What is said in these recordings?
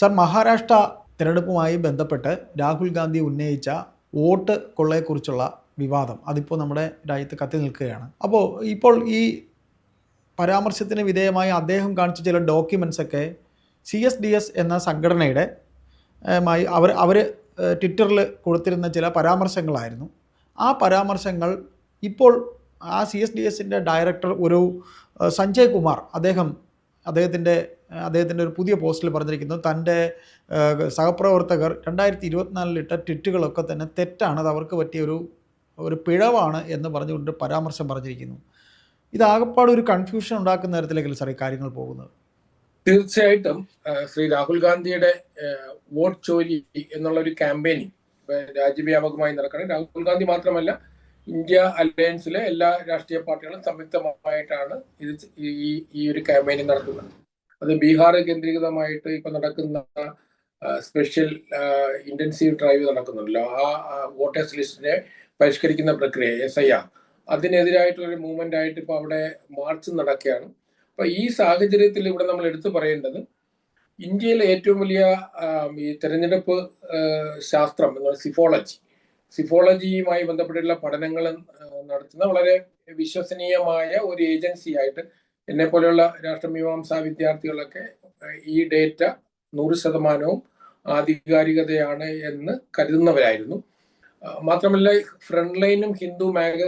Sir Maharashtra തിരഞ്ഞെടുപ്പുമായി ബന്ധപ്പെട്ട് രാഹുൽ ഗാന്ധി ഉന്നയിച്ച വോട്ട് കൊള്ളയെക്കുറിച്ചുള്ള വിവാദം അതിപ്പോൾ നമ്മുടെ രാജ്യത്ത് കത്തി നിൽക്കുകയാണ്. അപ്പോൾ ഇപ്പോൾ ഈ പരാമർശത്തിന് വിധേയമായി അദ്ദേഹം കാണിച്ച ചില ഡോക്യുമെൻസൊക്കെ സി എസ് ഡി എസ് എന്ന സംഘടനയുടെ അവർ അവർ ട്വിറ്ററിൽ കൊടുത്തിരുന്ന ചില പരാമർശങ്ങളായിരുന്നു. ആ പരാമർശങ്ങൾ ഇപ്പോൾ ആ സി എസ് ഡി എസിന്റെ ഡയറക്ടർ ഒരു സഞ്ജയ് കുമാർ അദ്ദേഹം അദ്ദേഹത്തിന്റെ അദ്ദേഹത്തിന്റെ ഒരു പുതിയ പോസ്റ്റിൽ പറഞ്ഞിരിക്കുന്നു തന്റെ സഹപ്രവർത്തകർ രണ്ടായിരത്തി ഇരുപത്തിനാലിലിട്ട ട്വിറ്റുകളൊക്കെ തന്നെ തെറ്റാണ് അത് അവർക്ക് പറ്റിയ ഒരു ഒരു പിഴവാണ് എന്ന് പറഞ്ഞുകൊണ്ട് പരാമർശം പറഞ്ഞിരിക്കുന്നു. ഇതാകപ്പാട് ഒരു കൺഫ്യൂഷൻ ഉണ്ടാക്കുന്ന തരത്തിലേക്കല്ല ഈ കാര്യങ്ങൾ പോകുന്നത്? തീർച്ചയായിട്ടും ശ്രീ രാഹുൽ ഗാന്ധിയുടെ വോട്ട് ചോരി എന്നുള്ള ഒരു ക്യാമ്പയിനിങ് രാജ്യവ്യാപകമായി നടക്കണം രാഹുൽ ഗാന്ധി മാത്രമല്ല ഇന്ത്യ അലയൻസിലെ എല്ലാ രാഷ്ട്രീയ പാർട്ടികളും സംയുക്തമായിട്ടാണ് ഇത് ഈ ഈ ഒരു ക്യാമ്പയിനിങ് നടത്തുന്നത്. അത് ബീഹാർ കേന്ദ്രീകൃതമായിട്ട് ഇപ്പൊ നടക്കുന്ന സ്പെഷ്യൽ ഇന്റൻസീവ് ഡ്രൈവ് നടക്കുന്നുണ്ടല്ലോ. ആ വോട്ടേഴ്സ് ലിസ്റ്റിനെ പരിഷ്കരിക്കുന്ന പ്രക്രിയ എസ് ഐ ആർ അതിനെതിരായിട്ടുള്ള ഒരു മൂവ്മെന്റ് ആയിട്ട് ഇപ്പൊ അവിടെ മാർച്ച് നടക്കുകയാണ്. അപ്പൊ ഈ സാഹചര്യത്തിൽ ഇവിടെ നമ്മൾ എടുത്തു പറയേണ്ടത് ഇന്ത്യയിലെ ഏറ്റവും വലിയ ഈ തെരഞ്ഞെടുപ്പ് ശാസ്ത്രം എന്ന് പറയുന്നത് സിഫോളജി സിഫോളജിയുമായി ബന്ധപ്പെട്ടുള്ള പഠനങ്ങൾ നടത്തുന്ന വളരെ വിശ്വസനീയമായ ഒരു ഏജൻസി ആയിട്ട് എന്നെ പോലെയുള്ള രാഷ്ട്രമീമാംസാ വിദ്യാർത്ഥികളൊക്കെ ഈ ഡേറ്റ നൂറ് ശതമാനവും ആധികാരികതയാണ് എന്ന് കരുതുന്നവരായിരുന്നു. മാത്രമല്ല ഫ്രണ്ട് ലൈനും ഹിന്ദു മാഗ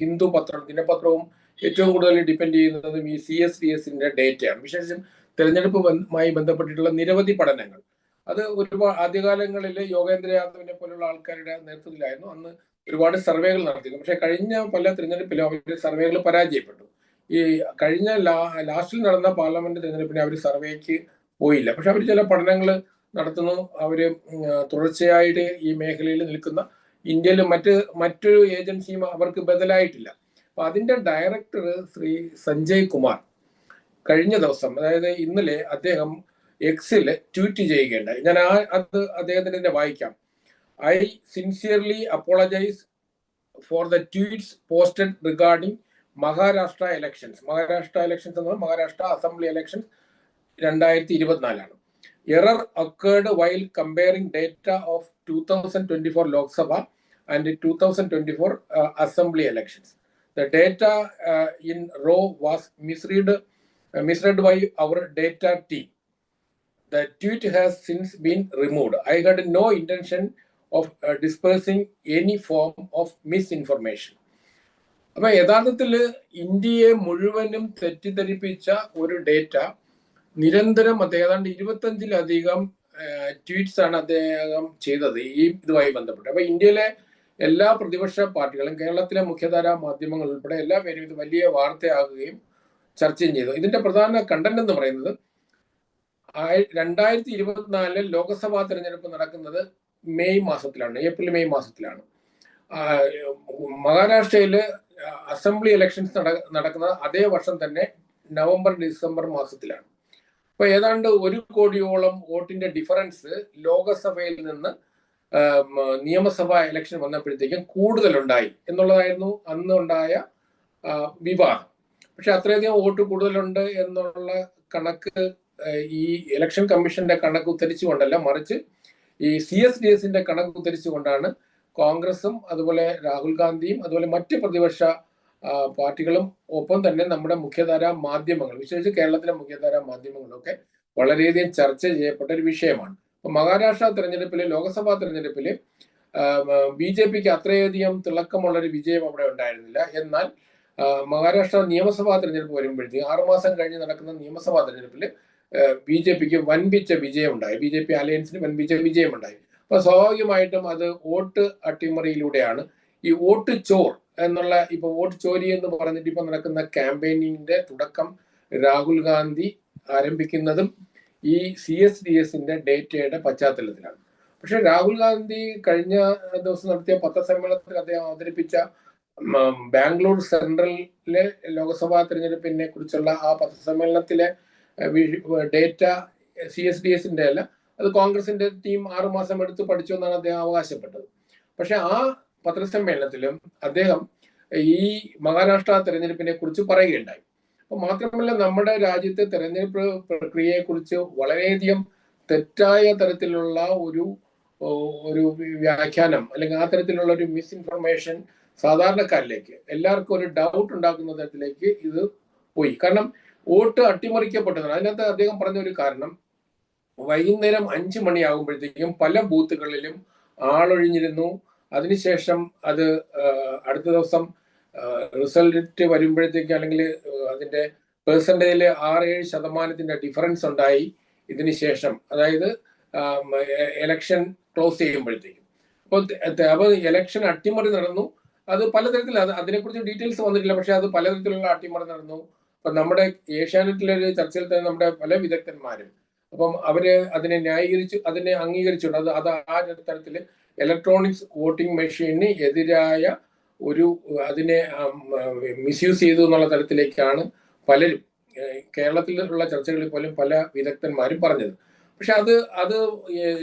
ഹിന്ദു പത്രം ദിനപത്രവും ഏറ്റവും കൂടുതൽ ഡിപ്പെൻഡ് ചെയ്യുന്നതും ഈ സി എസ് ഡി എസിന്റെ ഡേറ്റയാണ്. വിശേഷം തെരഞ്ഞെടുപ്പുമായി ബന്ധപ്പെട്ടിട്ടുള്ള നിരവധി പഠനങ്ങൾ. അത് ഒരുപാട് ആദ്യകാലങ്ങളിൽ യോഗേന്ദ്ര യാദവിനെ പോലുള്ള ആൾക്കാരുടെ നേതൃത്വത്തിലായിരുന്നു. അന്ന് ഒരുപാട് സർവേകൾ നടത്തിയിരുന്നു. പക്ഷെ കഴിഞ്ഞ പല തിരഞ്ഞെടുപ്പിലും അവരുടെ സർവേകൾ പരാജയപ്പെട്ടു. ഈ കഴിഞ്ഞ ലാ ലാസ്റ്റിൽ നടന്ന പാർലമെന്റ് തെരഞ്ഞെടുപ്പിനെ അവർ സർവേക്ക് പോയില്ല. പക്ഷെ അവർ ചില പഠനങ്ങൾ നടത്തുന്നു. അവർ തുടർച്ചയായിട്ട് ഈ മേഖലയിൽ നിൽക്കുന്ന ഇന്ത്യയിൽ മറ്റ് മറ്റൊരു ഏജൻസിയും അവർക്ക് ബദലായിട്ടില്ല. അപ്പൊ അതിന്റെ ഡയറക്ടർ ശ്രീ സഞ്ജയ് കുമാർ കഴിഞ്ഞ ദിവസം അതായത് ഇന്നലെ അദ്ദേഹം എക്സിൽ ട്വീറ്റ് ചെയ്യുകയുണ്ടായി. ഞാൻ ആ അത് അദ്ദേഹത്തിന്റെ വായിക്കാം. I sincerely apologise for the tweets posted regarding Maharashtra elections Maharashtra elections എന്ന് മഹാരാഷ്ട്ര അസംബ്ലി എലക്ഷൻ രണ്ടായിരത്തി ഇരുപത്തിനാലാണ് error occurred while comparing data of two thousand twenty four Lok Sabha and two thousand twenty four assembly elections the data in row was misread misread by our data team the tweet has since been removed I had no intention of dispersing any form of misinformation അപ്പൊ യഥാർത്ഥത്തിൽ ഇന്ത്യയെ മുഴുവനും തെറ്റിദ്ധരിപ്പിച്ച ഒരു data നിരന്തരം അദ്ദേഹം ഏതാണ്ട് ഇരുപത്തഞ്ചിലധികം tweets ആണ് അദ്ദേഹം ചെയ്തത്. ഈ ഇതുമായി ബന്ധപ്പെട്ട്. അപ്പൊ ഇന്ത്യയിലെ എല്ലാ പ്രതിപക്ഷ പാർട്ടികളും കേരളത്തിലെ മുഖ്യധാരാ മാധ്യമങ്ങൾ ഉൾപ്പെടെ എല്ലാ പേരും ഇത് വലിയ വാർത്തയാകുകയും ചർച്ചയും ചെയ്തു. ഇതിന്റെ പ്രധാന കണ്ടന്റ് എന്ന് പറയുന്നത് രണ്ടായിരത്തി ഇരുപത്തിനാലിലെ ലോക്സഭാ തെരഞ്ഞെടുപ്പ് നടക്കുന്നത് മെയ് മാസത്തിലാണ് ഏപ്രിൽ മെയ് മാസത്തിലാണ്. മഹാരാഷ്ട്രയിൽ അസംബ്ലി ഇലക്ഷൻസ് നട- നടക്കുന്നത് അതേ വർഷം തന്നെ നവംബർ ഡിസംബർ മാസത്തിലാണ്. അപ്പൊ ഏതാണ്ട് ഒരു കോടിയോളം വോട്ടിന്റെ ഡിഫറൻസ് ലോകസഭയിൽ നിന്ന് നിയമസഭ നിയമസഭാ ഇലക്ഷൻ വന്നപ്പോഴത്തേക്കും കൂടുതലുണ്ടായി എന്നുള്ളതായിരുന്നു അന്നുണ്ടായ വിവാദം പക്ഷെ അത്രയധികം വോട്ട് കൂടുതലുണ്ട് എന്നുള്ള കണക്ക് ഈ ഇലക്ഷൻ കമ്മീഷന്റെ കണക്ക് ഉദ്ധരിച്ചുകൊണ്ടല്ല മറിച്ച് ഈ സി എസ് ഡി എസിന്റെ കണക്ക് ഉദ്ധരിച്ചുകൊണ്ടാണ് കോൺഗ്രസും അതുപോലെ രാഹുൽ ഗാന്ധിയും അതുപോലെ മറ്റ് പ്രതിപക്ഷ പാർട്ടികളും ഒപ്പം തന്നെ നമ്മുടെ മുഖ്യധാര മാധ്യമങ്ങൾ വിശേഷിച്ച് കേരളത്തിലെ മുഖ്യധാര മാധ്യമങ്ങളൊക്കെ വളരെയധികം ചർച്ച ചെയ്യപ്പെട്ട ഒരു വിഷയമാണ്. ഇപ്പൊ മഹാരാഷ്ട്ര തെരഞ്ഞെടുപ്പിൽ ലോക്സഭാ തെരഞ്ഞെടുപ്പിൽ ബി ജെ പിക്ക് അത്രയധികം തിളക്കമുള്ള ഒരു വിജയം അവിടെ ഉണ്ടായിരുന്നില്ല. എന്നാൽ മഹാരാഷ്ട്ര നിയമസഭാ തെരഞ്ഞെടുപ്പ് വരുമ്പോഴത്തേക്കും ആറുമാസം കഴിഞ്ഞ് നടക്കുന്ന നിയമസഭാ തെരഞ്ഞെടുപ്പിൽ ബി ജെ പിക്ക് വൻപിച്ച വിജയം ഉണ്ടായി ബി ജെ പി അലയൻസിന് വൻപിച്ച വിജയം അപ്പൊ സ്വാഭാവികമായിട്ടും അത് വോട്ട് അട്ടിമറിയിലൂടെയാണ്. ഈ വോട്ട് ചോർ എന്നുള്ള ഇപ്പൊ വോട്ട് ചോരി എന്ന് പറഞ്ഞിട്ട് ഇപ്പൊ നടക്കുന്ന ക്യാമ്പയിനിങ്ങിന്റെ തുടക്കം രാഹുൽ ഗാന്ധി ആരംഭിക്കുന്നതും ഈ സി എസ് ഡി എസിന്റെ ഡേറ്റയുടെ പശ്ചാത്തലത്തിലാണ്. പക്ഷെ രാഹുൽ ഗാന്ധി കഴിഞ്ഞ ദിവസം നടത്തിയ പത്രസമ്മേളനത്തിൽ അദ്ദേഹം അവതരിപ്പിച്ച ബാംഗ്ലൂർ സെൻട്രലിലെ ലോക്സഭാ തെരഞ്ഞെടുപ്പിനെ കുറിച്ചുള്ള ആ പത്രസമ്മേളനത്തിലെ ഡേറ്റ സി എസ് ഡി എസിന്റെ അല്ല അത് കോൺഗ്രസിന്റെ ടീം ആറുമാസം എടുത്ത് പഠിച്ചു എന്നാണ് അദ്ദേഹം അവകാശപ്പെട്ടത്. പക്ഷെ ആ പത്രസമ്മേളനത്തിലും അദ്ദേഹം ഈ മഹാരാഷ്ട്ര തെരഞ്ഞെടുപ്പിനെ കുറിച്ച് പറയുകയുണ്ടായി. അപ്പൊ മാത്രമല്ല നമ്മുടെ രാജ്യത്തെ തെരഞ്ഞെടുപ്പ് പ്രക്രിയയെ കുറിച്ച് വളരെയധികം തെറ്റായ തരത്തിലുള്ള ഒരു ഒരു വ്യാഖ്യാനം അല്ലെങ്കിൽ ആ തരത്തിലുള്ള ഒരു മിസ്ഇൻഫർമേഷൻ സാധാരണക്കാരിലേക്ക് എല്ലാവർക്കും ഒരു ഡൗട്ട് ഉണ്ടാക്കുന്ന തരത്തിലേക്ക് ഇത് പോയി. കാരണം വോട്ട് അട്ടിമറിക്കപ്പെട്ടതാണ്. അതിനകത്ത് അദ്ദേഹം പറഞ്ഞ ഒരു കാരണം വൈകുന്നേരം അഞ്ച് മണിയാകുമ്പോഴത്തേക്കും പല ബൂത്തുകളിലും ആളൊഴിഞ്ഞിരുന്നു. അതിനുശേഷം അത് അടുത്ത ദിവസം റിസൾട്ട് വരുമ്പോഴത്തേക്കും അല്ലെങ്കിൽ അതിന്റെ പേഴ്സന്റേജിൽ ആറ് ഏഴ് ശതമാനത്തിന്റെ ഡിഫറൻസ് ഉണ്ടായി. ഇതിന് ശേഷം അതായത് എലക്ഷൻ ക്ലോസ് ചെയ്യുമ്പോഴത്തേക്കും. അപ്പോൾ അപ്പോൾ എലക്ഷൻ അട്ടിമറി നടന്നു. അത് പലതരത്തിൽ അത് അതിനെക്കുറിച്ച് ഡീറ്റെയിൽസ് വന്നിട്ടില്ല. പക്ഷെ അത് പലതരത്തിലുള്ള അട്ടിമറി നടന്നു. അപ്പൊ നമ്മുടെ ഏഷ്യാനെറ്റിലെ ഒരു ചർച്ചയിൽ തന്നെ നമ്മുടെ പല വിദഗ്ധന്മാരും അപ്പം അവർ അതിനെ ന്യായീകരിച്ചു അതിനെ അംഗീകരിച്ചുകൊണ്ട് അത് അത് ആ തരത്തിൽ ഇലക്ട്രോണിക്സ് വോട്ടിംഗ് മെഷീന് എതിരായ ഒരു അതിനെ മിസ്യൂസ് ചെയ്തു എന്നുള്ള തരത്തിലേക്കാണ് പലരും കേരളത്തിലുള്ള ചർച്ചകളിൽ പോലും പല വിദഗ്ധന്മാരും പറഞ്ഞത്. പക്ഷെ അത് അത്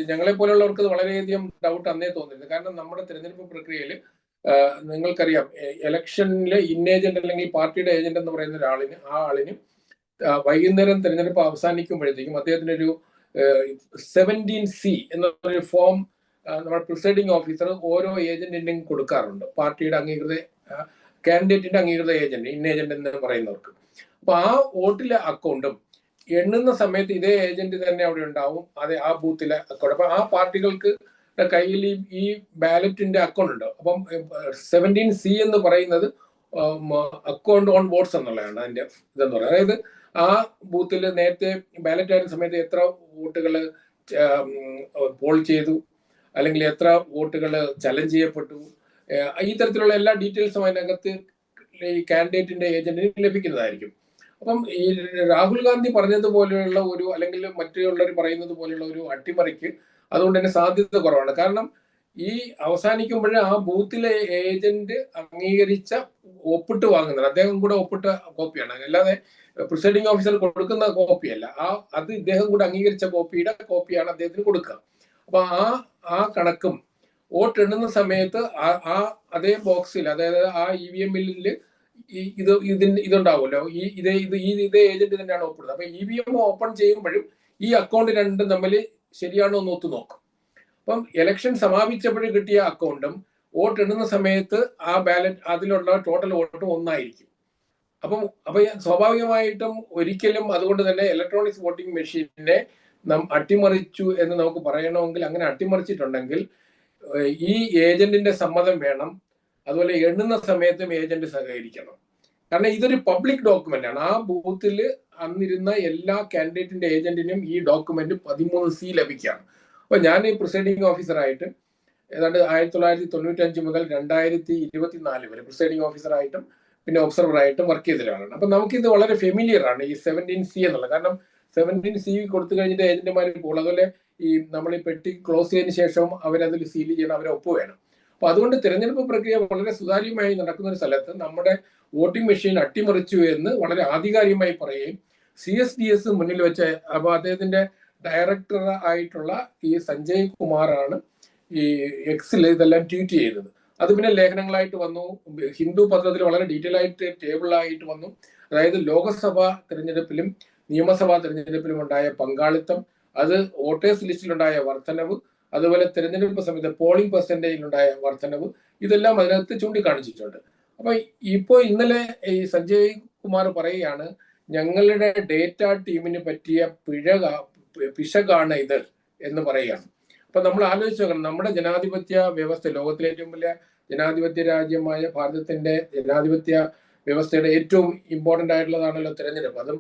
ഞങ്ങളെ പോലുള്ളവർക്ക് വളരെയധികം ഡൗട്ട് അന്നേ തോന്നിയിരുന്നു കാരണം നമ്മുടെ തിരഞ്ഞെടുപ്പ് പ്രക്രിയയിൽ നിങ്ങൾക്കറിയാം ഇലക്ഷനിലെ ഇന്നേജന്റ് അല്ലെങ്കിൽ പാർട്ടിയുടെ ഏജന്റ് എന്ന് പറയുന്ന ഒരാളിന് ആ ആളിന് വൈകുന്നേരം തെരഞ്ഞെടുപ്പ് അവസാനിക്കുമ്പോഴത്തേക്കും അദ്ദേഹത്തിന്റെ ഒരു സെവന്റീൻ സി എന്നൊരു ഫോം നമ്മുടെ പ്രിസൈഡിംഗ് ഓഫീസർ ഓരോ ഏജന്റിനും കൊടുക്കാറുണ്ട്. പാർട്ടിയുടെ അംഗീകൃത കാൻഡിഡേറ്റിന്റെ അംഗീകൃത ഏജന്റ് ഇന്ന ഏജന്റ് എന്ന് പറയുന്നവർക്ക്. അപ്പൊ ആ വോട്ടിലെ അക്കൗണ്ടും എണ്ണുന്ന സമയത്ത് ഇതേ ഏജന്റ് തന്നെ അവിടെ ഉണ്ടാവും അതെ ആ ബൂത്തിലെ അക്കൗണ്ട് അപ്പൊ ആ പാർട്ടികൾക്ക് കയ്യിൽ ഈ- ഈ ബാലറ്റിന്റെ അക്കൗണ്ട് ഉണ്ട്. അപ്പം സെവന്റീൻ സി എന്ന് പറയുന്നത് അക്കൗണ്ട് ഓൺ വോട്ട്സ് എന്നുള്ളതാണ് അതിന്റെ ഇതെന്ന് പറയുന്നത്. അതായത് ആ ബൂത്തിൽ നേരത്തെ ബാലറ്റ് ആയിരുന്ന സമയത്ത് എത്ര വോട്ടുകൾ പോൾ ചെയ്തു അല്ലെങ്കിൽ എത്ര വോട്ടുകൾ ചലഞ്ച് ചെയ്യപ്പെട്ടു ഈ തരത്തിലുള്ള എല്ലാ ഡീറ്റെയിൽസും അതിനകത്ത് ഈ കാൻഡിഡേറ്റിന്റെ ഏജന്റിന് ലഭിക്കുന്നതായിരിക്കും. അപ്പം ഈ രാഹുൽ ഗാന്ധി പറഞ്ഞതുപോലെയുള്ള ഒരു അല്ലെങ്കിൽ മറ്റുള്ളവർ പറയുന്നത് പോലെയുള്ള ഒരു അട്ടിമറിക്ക് അതുകൊണ്ട് തന്നെ സാധ്യത കുറവാണ്. കാരണം ഈ അവസാനിക്കുമ്പോഴേ ആ ബൂത്തിലെ ഏജന്റ് അംഗീകരിച്ച ഒപ്പിട്ട് വാങ്ങുന്നത്. അദ്ദേഹം കൂടെ ഒപ്പിട്ട കോപ്പിയാണ്. അല്ലാതെ പ്രിസൈഡിംഗ് ഓഫീസർ കൊടുക്കുന്ന കോപ്പിയല്ല. ആ അത് ഇദ്ദേഹം കൂടെ അംഗീകരിച്ച കോപ്പിയുടെ കോപ്പിയാണ് അദ്ദേഹത്തിന് കൊടുക്കുക. അപ്പൊ ആ ആ കണക്കും വോട്ട് എണ്ണുന്ന സമയത്ത് ആ- അതേ ബോക്സിൽ അതായത് ആ ഇ വി എമ്മിൽ ഇത് ഇതിന് ഇതുണ്ടാവുമല്ലോ. ഈ ഇതേ ഇത് ഈ ഇതേ ഏജന്റ് തന്നെയാണ് ഒപ്പിടുന്നത്. അപ്പൊ ഇ വി എം ഓപ്പൺ ചെയ്യുമ്പോഴും ഈ അക്കൗണ്ട് രണ്ടും തമ്മിൽ ശരിയാണോ എന്ന് ഒത്തു നോക്കും അപ്പം ഇലക്ഷൻ സമാപിച്ചപ്പോഴും കിട്ടിയ അക്കൗണ്ടും വോട്ട് ഇടുന്ന സമയത്ത് ആ ബാലറ്റ് അതിലുള്ള ടോട്ടൽ വോട്ടും ഒന്നായിരിക്കും. അപ്പം അപ്പൊ സ്വാഭാവികമായിട്ടും ഒരിക്കലും അതുകൊണ്ട് തന്നെ ഇലക്ട്രോണിക്സ് വോട്ടിംഗ് മെഷീനെ നാം അട്ടിമറിച്ചു എന്ന് നമുക്ക് പറയണമെങ്കിൽ അങ്ങനെ അട്ടിമറിച്ചിട്ടുണ്ടെങ്കിൽ ഈ ഏജന്റിന്റെ സമ്മതം വേണം. അതുപോലെ എണ്ണുന്ന സമയത്തും ഏജന്റ് സഹകരിക്കണം. കാരണം ഇതൊരു പബ്ലിക് ഡോക്യുമെന്റ് ആണ്. ആ ബൂത്തിൽ അന്നിരുന്ന എല്ലാ കാൻഡിഡേറ്റിന്റെ ഏജന്റിനും ഈ ഡോക്യുമെന്റ് പതിമൂന്ന് സി ലഭിക്കുകയാണ്. അപ്പൊ ഞാൻ ഈ പ്രിസൈഡിംഗ് ഓഫീസറായിട്ട് ഏതാണ്ട് ആയിരത്തി തൊള്ളായിരത്തി തൊണ്ണൂറ്റി അഞ്ച് മുതൽ രണ്ടായിരത്തി ഇരുപത്തിനാല് വരെ പ്രിസൈഡിംഗ് ഓഫീസറായിട്ടും പിന്നെ ഒബ്സർവറായിട്ടും വർക്ക് ചെയ്ത ഒരാളാണ് അപ്പൊ നമുക്കിത് വളരെ ഫെമിലിയർ ആണ് ഈ സെവന്റീൻ സി എന്നുള്ളത്. കാരണം സെവന്റീൻ സി കൊടുത്തു കഴിഞ്ഞിട്ട് ഏജന്റുമാർ പോകും അതുപോലെ ഈ നമ്മൾ ഈ പെട്ടി ക്ലോസ് ചെയ്തതിന് ശേഷവും അവരതിൽ സീൽ ചെയ്യണം അവരെ ഒപ്പ് വേണം. അപ്പൊ അതുകൊണ്ട് തിരഞ്ഞെടുപ്പ് പ്രക്രിയ വളരെ സുതാര്യമായി നടക്കുന്ന ഒരു സ്ഥലത്ത് നമ്മുടെ വോട്ടിംഗ് മെഷീൻ അട്ടിമറിച്ചു എന്ന് വളരെ ആധികാരികമായി പറയുകയും സി എസ് ഡി എസ് മുന്നിൽ വെച്ച് അപ്പൊ അദ്ദേഹത്തിന്റെ ഡയറക്ടർ ആയിട്ടുള്ള ഈ സഞ്ജയ് കുമാറാണ് ഈ എക്സിൽ ഇതെല്ലാം ട്വീറ്റ് ചെയ്തത്. അത് പിന്നെ ലേഖനങ്ങളായിട്ട് വന്നു. ഹിന്ദു പത്രത്തിൽ വളരെ ഡീറ്റെയിൽ ആയിട്ട് ടേബിളായിട്ട് വന്നു. അതായത് ലോകസഭാ തെരഞ്ഞെടുപ്പിലും നിയമസഭാ തെരഞ്ഞെടുപ്പിലും ഉണ്ടായ പങ്കാളിത്തം അത് വോട്ടേഴ്സ് ലിസ്റ്റിലുണ്ടായ വർധനവ് അതുപോലെ തെരഞ്ഞെടുപ്പ് സമയത്ത് പോളിംഗ് പെർസെന്റേജിലുണ്ടായ വർധനവ് ഇതെല്ലാം അതിനകത്ത് ചൂണ്ടിക്കാണിച്ചിട്ടുണ്ട്. അപ്പൊ ഇപ്പോൾ ഇന്നലെ ഈ സഞ്ജയ് കുമാർ പറയുകയാണ് ഞങ്ങളുടെ ഡേറ്റ ടീമിന് പറ്റിയ പിഴ പിശകാണ് ഇത് എന്ന് പറയുകയാണ്. അപ്പൊ നമ്മൾ ആലോചിച്ച് നോക്കണം. നമ്മുടെ ജനാധിപത്യ വ്യവസ്ഥ ലോകത്തിലെ ഏറ്റവും വലിയ ജനാധിപത്യ രാജ്യമായ ഭാരതത്തിന്റെ ജനാധിപത്യ വ്യവസ്ഥയുടെ ഏറ്റവും ഇമ്പോർട്ടന്റ് ആയിട്ടുള്ളതാണല്ലോ തെരഞ്ഞെടുപ്പ്. അതും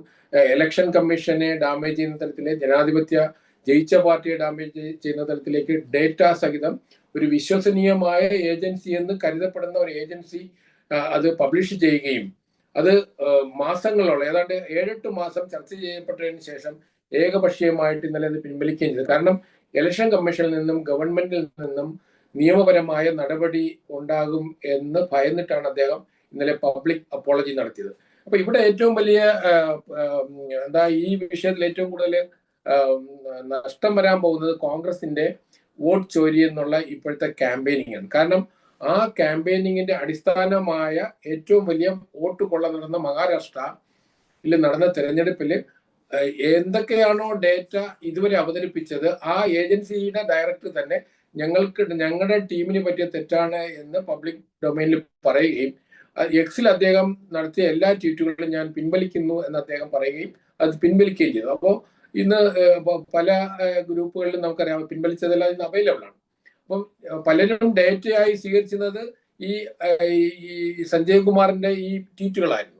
ഇലക്ഷൻ കമ്മീഷനെ ഡാമേജ് ചെയ്യുന്ന തരത്തിലെ ജനാധിപത്യ ജയിച്ച പാർട്ടിയെ ഡാമേജ് ചെയ്യുന്ന തരത്തിലേക്ക് ഡേറ്റ സഹിതം ഒരു വിശ്വസനീയമായ ഏജൻസി എന്ന് കരുതപ്പെടുന്ന ഒരു ഏജൻസി അത് പബ്ലിഷ് ചെയ്യുകയും അത് മാസങ്ങളോളം ഏതാണ്ട് ഏഴെട്ട് മാസം ചർച്ച ചെയ്യപ്പെട്ടതിന് ശേഷം ഏകപക്ഷീയമായിട്ട് ഇന്നലെ അത് പിൻവലിക്കുകയും ചെയ്തു. കാരണം ഇലക്ഷൻ കമ്മീഷനിൽ നിന്നും ഗവൺമെന്റിൽ നിന്നും നിയമപരമായ നടപടി ഉണ്ടാകും എന്ന് ഭയന്നിട്ടാണ് അദ്ദേഹം ഇന്നലെ പബ്ലിക് അപ്പോളജി നടത്തിയത്. അപ്പൊ ഇവിടെ ഏറ്റവും വലിയ എന്താ ഈ വിഷയത്തിൽ ഏറ്റവും കൂടുതൽ നഷ്ടം വരാൻ പോകുന്നത് കോൺഗ്രസിന്റെ വോട്ട് ചോരി എന്നുള്ള ഇപ്പോഴത്തെ ക്യാമ്പയിനിങ് ആണ് കാരണം ആ ക്യാമ്പയിനിങ്ങിന്റെ അടിസ്ഥാനമായ ഏറ്റവും വലിയ വോട്ട് കൊള്ള നടന്ന മഹാരാഷ്ട്രയിൽ നടന്ന തെരഞ്ഞെടുപ്പിൽ എന്തൊക്കെയാണോ ഡേറ്റ ഇതുവരെ അവതരിപ്പിച്ചത് ആ ഏജൻസിയുടെ ഡയറക്ടർ തന്നെ ഞങ്ങൾക്ക് ഞങ്ങളുടെ ടീമിന് പറ്റിയ തെറ്റാണ് എന്ന് പബ്ലിക് ഡൊമൈനിൽ പറയുകയും എക്സിൽ അദ്ദേഹം നടത്തിയ എല്ലാ ട്വീറ്റുകളും ഞാൻ പിൻവലിക്കുന്നു എന്ന് അദ്ദേഹം പറയുകയും അത് പിൻവലിക്കുകയും ചെയ്തു. അപ്പോൾ ഇന്ന് പല ഗ്രൂപ്പുകളിലും നമുക്കറിയാം പിൻവലിച്ചതെല്ലാം ഇന്ന് അവൈലബിൾ ആണ്. അപ്പം പലരും ഡേറ്റയായി സ്വീകരിച്ചിരുന്നത് ഈ സഞ്ജയ് കുമാറിന്റെ ഈ ട്വീറ്റുകളായിരുന്നു.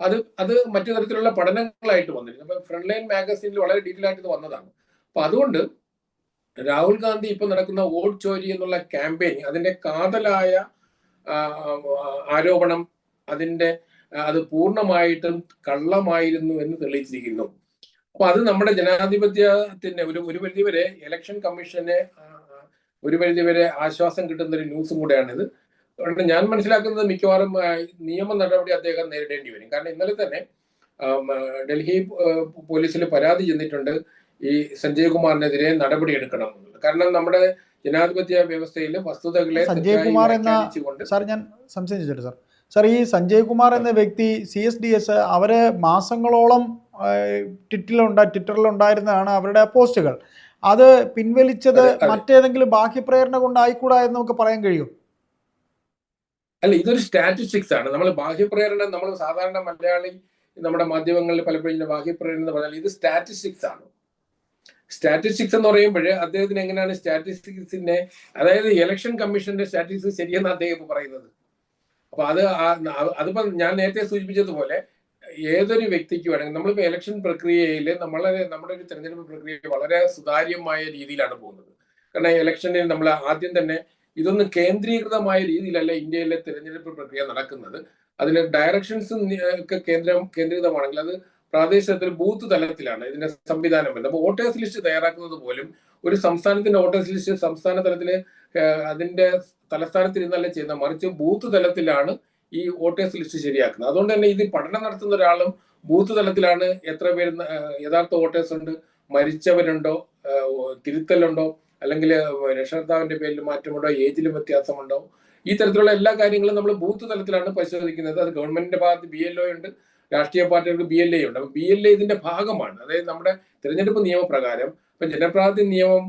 അത് അത് മറ്റു തരത്തിലുള്ള പഠനങ്ങളായിട്ട് വന്നിരുന്നു. അപ്പൊ ഫ്രണ്ട് ലൈൻ മാഗസീനിൽ വളരെ ഡീറ്റെയിൽ ആയിട്ട് ഇത് വന്നതാണ്. അപ്പൊ അതുകൊണ്ട് രാഹുൽ ഗാന്ധി ഇപ്പൊ നടക്കുന്ന വോട്ട് ചോരി എന്നുള്ള ക്യാമ്പയിൻ അതിന്റെ കാതലായ ആരോപണം അതിന്റെ അത് പൂർണമായിട്ടും കള്ളമായിരുന്നു എന്ന് തെളിയിച്ചിരിക്കുന്നു. അപ്പൊ അത് നമ്മുടെ ജനാധിപത്യത്തിന്റെ ഒരു ഒരു പരിധിവരെ ഇലക്ഷൻ കമ്മീഷനെ ഒരു പരിധിവരെ ആശ്വാസം കിട്ടുന്ന ഒരു ന്യൂസും കൂടെയാണിത്. അതുകൊണ്ട് ഞാൻ മനസ്സിലാക്കുന്നത് മിക്കവാറും നിയമ നടപടി അദ്ദേഹം നേരിടേണ്ടി വരും. കാരണം ഇന്നലെ തന്നെ ഡൽഹി പോലീസിൽ പരാതി ചെന്നിട്ടുണ്ട് ഈ സഞ്ജയ് കുമാറിനെതിരെ നടപടി എടുക്കണം കാരണം നമ്മുടെ ജനാധിപത്യ വ്യവസ്ഥയിൽ വസ്തുതകളെ സഞ്ജയ് കുമാർ എന്ന- സാർ ഞാൻ സംശയം ചോദിച്ചോട്ടെ സാർ. സാർ ഈ സഞ്ജയ് കുമാർ എന്ന വ്യക്തി സി എസ് ഡി എസ് അവർ മാസങ്ങളോളം ട്വിറ്ററിലുണ്ട ട്വിറ്ററിലുണ്ടായിരുന്നതാണ് അവരുടെ പോസ്റ്റുകൾ. അത് പിൻവലിച്ചത്. മറ്റേതെങ്കിലും ബാഹ്യപ്രേരണ കൊണ്ടായിക്കൂടാ എന്ന് നമുക്ക് പറയാൻ കഴിയും അല്ല ഇതൊരു സ്റ്റാറ്റിസ്റ്റിക്സ് ആണ്. നമ്മൾ ബാഹ്യപ്രേരണ നമ്മൾ സാധാരണ മലയാളി നമ്മുടെ മാധ്യമങ്ങളിൽ പലപ്പോഴും ബാഹ്യപ്രേരണ എന്ന് പറഞ്ഞാൽ ഇത് സ്റ്റാറ്റിസ്റ്റിക്സ് ആണ്. സ്റ്റാറ്റിസ്റ്റിക്സ് എന്ന് പറയുമ്പോൾ അദ്ദേഹത്തിന് എങ്ങനെയാണ് സ്റ്റാറ്റിസ്റ്റിക്സിന്റെ അതായത് ഇലക്ഷൻ കമ്മീഷന്റെ സ്റ്റാറ്റിസ്റ്റിക്സ് ശരിയെന്ന് അദ്ദേഹം ഇപ്പൊ പറയുന്നത്. അപ്പൊ അത് അതിപ്പോ ഞാൻ നേരത്തെ സൂചിപ്പിച്ചതുപോലെ ഏതൊരു വ്യക്തിക്ക് വേണമെങ്കിൽ നമ്മളിപ്പോ ഇലക്ഷൻ പ്രക്രിയയിൽ നമ്മളെ നമ്മുടെ ഒരു തെരഞ്ഞെടുപ്പ് പ്രക്രിയ വളരെ സുതാര്യമായ രീതിയിലാണ് പോകുന്നത്. കാരണം ഇലക്ഷനിൽ നമ്മൾ ആദ്യം തന്നെ ഇതൊന്നും കേന്ദ്രീകൃതമായ രീതിയിലല്ല ഇന്ത്യയിലെ തിരഞ്ഞെടുപ്പ് പ്രക്രിയ നടക്കുന്നത്. അതിലെ ഡയറക്ഷൻസ് ഒക്കെ കേന്ദ്രം കേന്ദ്രീകൃതമാണെങ്കിൽ അത് പ്രാദേശികത്തിൽ ബൂത്ത് തലത്തിലാണ് ഇതിന്റെ സംവിധാനം വരുന്നത്. അപ്പോൾ വോട്ടേഴ്സ് ലിസ്റ്റ് തയ്യാറാക്കുന്നത് പോലും ഒരു സംസ്ഥാനത്തിന്റെ വോട്ടേഴ്സ് ലിസ്റ്റ് സംസ്ഥാന തലത്തിൽ അതിന്റെ തലസ്ഥാനത്തിൽ ഇരുന്നല്ല ചെയ്യുന്ന മറിച്ച് ബൂത്ത് തലത്തിലാണ് ഈ വോട്ടേഴ്സ് ലിസ്റ്റ് ശരിയാക്കുന്നത്. അതുകൊണ്ട് തന്നെ ഇത് പഠനം നടത്തുന്ന ഒരാളും ബൂത്ത് തലത്തിലാണ് എത്ര പേര് യഥാർത്ഥ വോട്ടേഴ്സ് ഉണ്ട് മരിച്ചവരുണ്ടോ തിരുത്തലുണ്ടോ അല്ലെങ്കിൽ രക്ഷകർത്താവിന്റെ പേരിൽ മാറ്റമുണ്ടോ ഏജിലും വ്യത്യാസമുണ്ടോ? ഈ തരത്തിലുള്ള എല്ലാ കാര്യങ്ങളും നമ്മൾ ബൂത്ത് തലത്തിലാണ് പരിശോധിക്കുന്നത്. അത് ഗവൺമെന്റിന്റെ ഭാഗത്ത് ബി എൽ ഒ ഉണ്ട് രാഷ്ട്രീയ പാർട്ടികൾക്ക് ബി എൽ എ ഉണ്ട്. അപ്പൊ ബി എൽ എ ഇതിന്റെ ഭാഗമാണ്. അതായത് നമ്മുടെ തിരഞ്ഞെടുപ്പ് നിയമപ്രകാരം ഇപ്പൊ ജനപ്രാതി നിയമം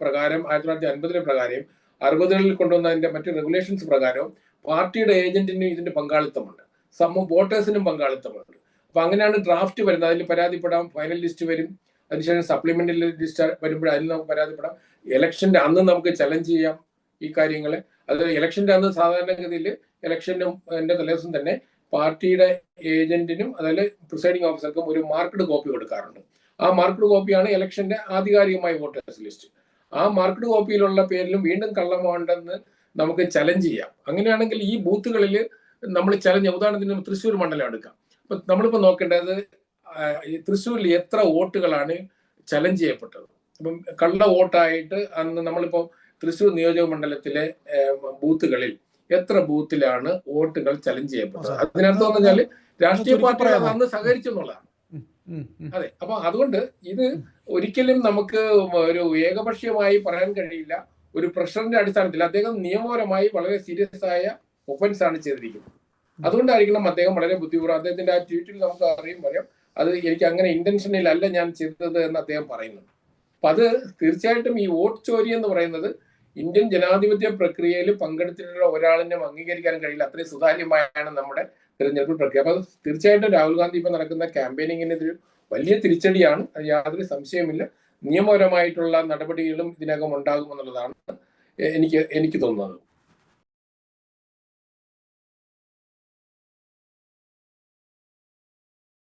പ്രകാരം ആയിരത്തി തൊള്ളായിരത്തി അൻപതിലെ പ്രകാരം അറുപതുകളിൽ കൊണ്ടുവന്നതിന്റെ മറ്റു റെഗുലേഷൻസ് പ്രകാരവും പാർട്ടിയുടെ ഏജന്റിനും ഇതിന്റെ പങ്കാളിത്തമുണ്ട്. സമൂഹ വോട്ടേഴ്സിനും പങ്കാളിത്തമുണ്ട്. അപ്പൊ അങ്ങനെയാണ് ഡ്രാഫ്റ്റ് വരുന്നത്. അതിൽ പരാതിപ്പെടാം ഫൈനൽ ലിസ്റ്റ് വരും. അതിനുശേഷം സപ്ലിമെന്ററി ലിസ്റ്റ് വരുമ്പോൾ അതിൽ നമുക്ക് പരാതിപ്പെടാം. ഇലക്ഷന്റെ അന്ന് നമുക്ക് ചലഞ്ച് ചെയ്യാം ഈ കാര്യങ്ങളെ. അത് ഇലക്ഷന്റെ അന്ന് സാധാരണഗതിയിൽ ഇലക്ഷനും എന്റെ തലേദിവസം തന്നെ പാർട്ടിയുടെ ഏജന്റിനും അതായത് പ്രിസൈഡിംഗ് ഓഫീസർക്കും ഒരു മാർക്കഡ് കോപ്പി കൊടുക്കാറുണ്ട്. ആ മാർക്കഡ് കോപ്പിയാണ് ഇലക്ഷന്റെ ആധികാരികമായ വോട്ടേഴ്സ് ലിസ്റ്റ് ആ മാർക്കഡ് കോപ്പിയിലുള്ള പേരിലും വീണ്ടും കള്ളമുണ്ടെന്ന് നമുക്ക് ചലഞ്ച് ചെയ്യാം. അങ്ങനെയാണെങ്കിൽ ഈ ബൂത്തുകളിൽ നമ്മൾ ചലഞ്ച് ഉദാഹരണത്തിന് തൃശ്ശൂർ മണ്ഡലം എടുക്കാം. അപ്പൊ നമ്മളിപ്പോ നോക്കേണ്ടത് തൃശ്ശൂരിൽ എത്ര വോട്ടുകളാണ് ചലഞ്ച് ചെയ്യപ്പെട്ടത്? അപ്പം കള്ള വോട്ടായിട്ട് അന്ന് നമ്മളിപ്പോ തൃശ്ശൂർ നിയോജക മണ്ഡലത്തിലെ ബൂത്തുകളിൽ എത്ര ബൂത്തിലാണ് വോട്ടുകൾ ചലഞ്ച് ചെയ്യപ്പെട്ടത്. അതിനർത്ഥം എന്ന് വെച്ചാൽ രാഷ്ട്രീയ പാർട്ടികൾ? അന്ന് സഹകരിച്ചു എന്നുള്ളതാണ്. അതെ. അപ്പൊ അതുകൊണ്ട് ഇത് ഒരിക്കലും നമുക്ക് ഒരു ഏകപക്ഷീയമായി പറയാൻ കഴിയില്ല. ഒരു പ്രഷറിന്റെ അടിസ്ഥാനത്തിൽ അദ്ദേഹം നിയമപരമായി വളരെ സീരിയസ് ആയ ഒഫൻസ് ആണ് ചെയ്തിരിക്കുന്നത്. അതുകൊണ്ടായിരിക്കണം അദ്ദേഹം വളരെ ബുദ്ധിപൂർവം അദ്ദേഹത്തിന്റെ ആ ട്വീറ്റിൽ നമുക്ക് അറിയും പറയാം അത് എനിക്ക് അങ്ങനെ ഇന്റൻഷനിൽ അല്ല ഞാൻ ചെയ്തത് എന്ന് അദ്ദേഹം പറയുന്നു അപ്പൊ അത് തീർച്ചയായിട്ടും ഈ വോട്ട് ചോരി എന്ന് പറയുന്നത് ഇന്ത്യൻ ജനാധിപത്യ പ്രക്രിയയിൽ പങ്കെടുത്തിട്ടുള്ള ഒരാളിനും അംഗീകരിക്കാൻ കഴിയില്ല. അത്രയും സുതാര്യമായാണ് നമ്മുടെ തിരഞ്ഞെടുപ്പ് പ്രക്രിയ. അപ്പൊ തീർച്ചയായിട്ടും രാഹുൽ ഗാന്ധി ഇപ്പൊ നടക്കുന്ന ക്യാമ്പയിനിങ്ങിനെതിരെ വലിയ തിരിച്ചടിയാണ്. യാതൊരു സംശയമില്ല നിയമപരമായിട്ടുള്ള നടപടികളും ഇതിനകം ഉണ്ടാകുമെന്നുള്ളതാണ് എനിക്ക് എനിക്ക് തോന്നുന്നത്.